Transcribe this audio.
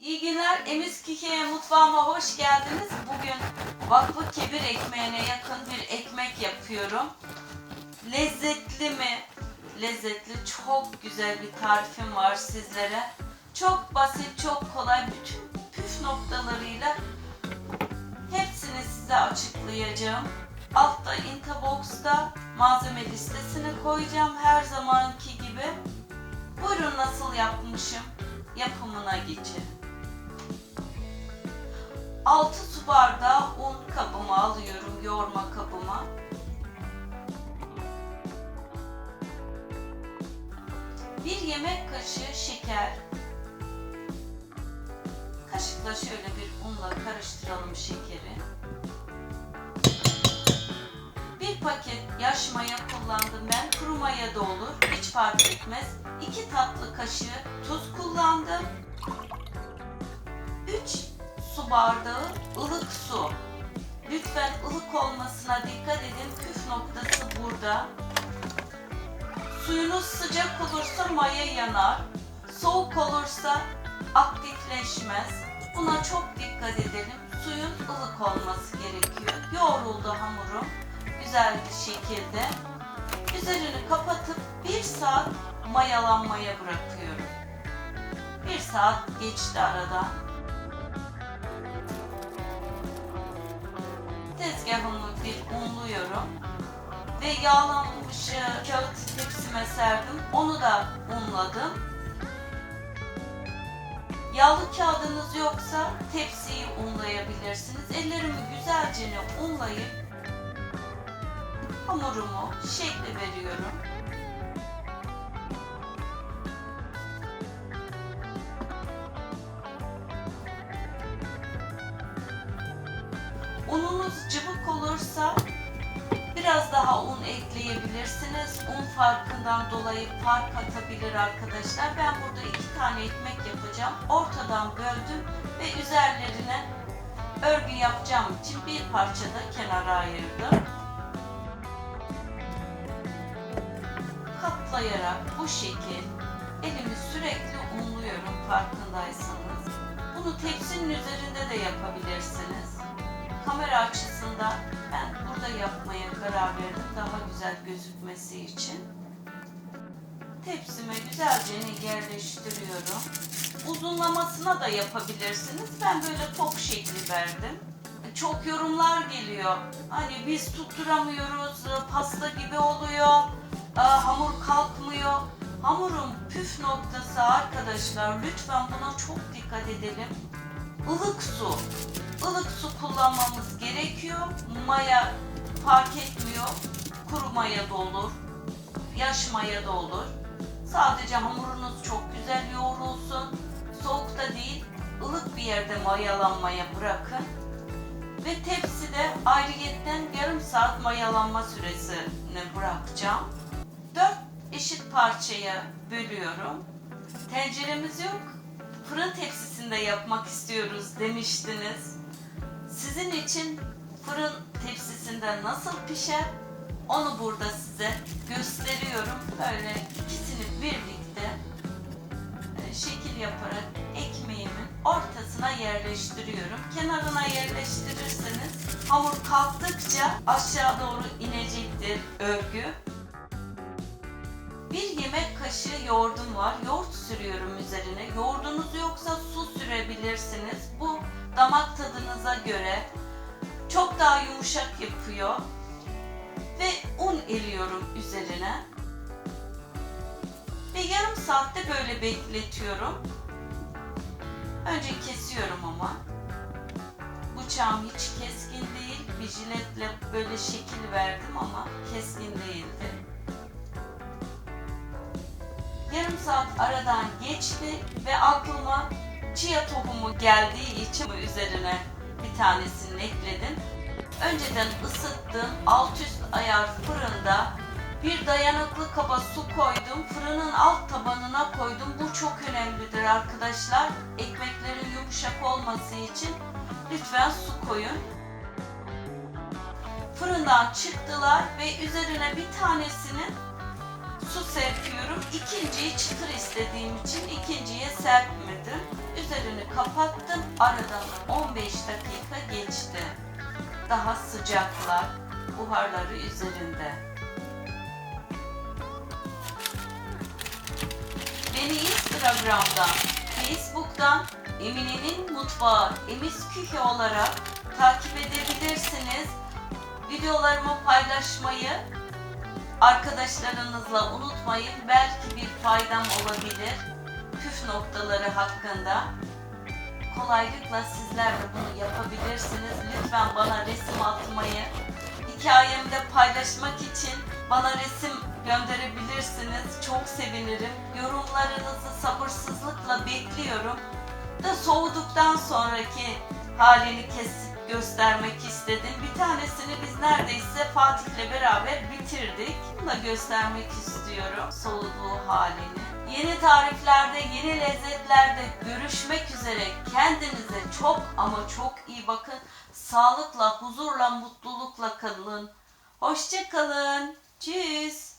İyi günler. Emiz Kike'ye mutfağıma hoş geldiniz. Bugün vakfı kebir ekmeğine yakın bir ekmek yapıyorum. Lezzetli mi? Lezzetli, çok güzel bir tarifim var sizlere. Çok basit, çok kolay. Bütün püf noktalarıyla hepsini size açıklayacağım. Altta Intabox'ta malzeme listesini koyacağım her zamanki gibi. Buyurun nasıl yapmışım? Yapımına geçelim. 6 su bardağı un kabıma alıyorum, yoğurma kabıma. Bir yemek kaşığı şeker. Kaşıkla şöyle bir unla karıştıralım şekeri. Bir paket yaş maya kullandım ben. Kuru maya da olur. Hiç fark etmez. 2 tatlı kaşığı tuz kullandım. 3 su bardağı ılık su. Lütfen ılık olmasına dikkat edin. Püf noktası burada. Suyunuz sıcak olursa maya yanar. Soğuk olursa aktifleşmez. Buna çok dikkat edelim. Suyun ılık olması gerekiyor. Yoğruldu hamurum güzel bir şekilde. Üzerini kapatıp bir saat mayalanmaya bırakıyorum. Bir saat geçti aradan. Tezgahımı bir unluyorum. Ve yağlanmış e, kağıt tepsime serdim. Onu da unladım. Yağlı kağıdınız yoksa tepsiyi unlayabilirsiniz. Ellerimi güzelce unlayıp hamurumu şekli veriyorum. Ununuz cıvık olursa biraz daha un ekleyebilirsiniz. Un farkından dolayı fark atabilir arkadaşlar. Ben burada iki tane ekmek yapacağım. Ortadan böldüm ve üzerlerine örgü yapacağım için bir parça da kenara ayırdım. katlayarak bu şekil elimi sürekli unluyorum farkındaysanız. Bunu tepsinin üzerinde de yapabilirsiniz. Kamera açısından ben burada yapmaya karar verdim daha güzel gözükmesi için. Tepsime güzelce yerleştiriyorum. Uzunlamasına da yapabilirsiniz. Ben böyle top şekli verdim. Çok yorumlar geliyor. Hani biz tutturamıyoruz, pasta gibi oluyor Aa, hamur kalkmıyor. Hamurun püf noktası arkadaşlar lütfen buna çok dikkat edelim. Ilık su. Ilık su kullanmamız gerekiyor. Maya fark etmiyor. Kuru maya da olur. Yaş maya da olur. Sadece hamurunuz çok güzel yoğrulsun. Soğukta değil, ılık bir yerde mayalanmaya bırakın. Ve tepside ayrıyetten yarım saat mayalanma süresini bırakacağım. 4 eşit parçaya bölüyorum. Tenceremiz yok. Fırın tepsisinde yapmak istiyoruz demiştiniz. Sizin için fırın tepsisinde nasıl pişer onu burada size gösteriyorum. Böyle ikisini birlikte e, şekil yaparak ekmeğimin ortasına yerleştiriyorum. Kenarına yerleştirirseniz hamur kalktıkça aşağı doğru inecektir örgü. Bir yemek kaşığı yoğurdum var. Yoğurt sürüyorum üzerine. Yoğurdunuz yoksa su sürebilirsiniz. Bu damak tadınıza göre çok daha yumuşak yapıyor. Ve un eliyorum üzerine. Ve yarım saatte böyle bekletiyorum. Önce kesiyorum ama. Bıçağım hiç keskin değil. Bir jiletle böyle şekil verdim ama keskin değildi. Yarım saat aradan geçti ve aklıma chia tohumu geldiği için üzerine bir tanesini ekledim. Önceden ısıttığım alt üst ayar fırında bir dayanıklı kaba su koydum. Fırının alt tabanına koydum. Bu çok önemlidir arkadaşlar. Ekmeklerin yumuşak olması için lütfen su koyun. Fırından çıktılar ve üzerine bir tanesini su serpiyorum. İkinciyi çıtır istediğim için ikinciye serpmedim. Üzerini kapattım. Aradan 15 dakika geçti. Daha sıcaklar, buharları üzerinde. Beni Instagram'dan, Facebook'tan Emine'nin Mutfağı Emis Küche olarak takip edebilirsiniz. Videolarımı paylaşmayı arkadaşlarınızla unutmayın. Belki bir faydam olabilir. Püf noktaları hakkında. Kolaylıkla sizler de bunu yapabilirsiniz. Lütfen bana resim atmayı, hikayemde paylaşmak için bana resim gönderebilirsiniz. Çok sevinirim. Yorumlarınızı sabırsızlıkla bekliyorum. Da soğuduktan sonraki halini kesip göstermek istedim. Bir tanesini biz neredeyse Fatih'le beraber bitirdik. Bunu da göstermek istiyorum soğuduğu halini. Yeni tariflerde, yeni lezzetlerde görüşmek üzere. Kendinize çok ama çok iyi bakın. Sağlıkla, huzurla, mutlulukla kalın. Hoşça kalın. Tschüss.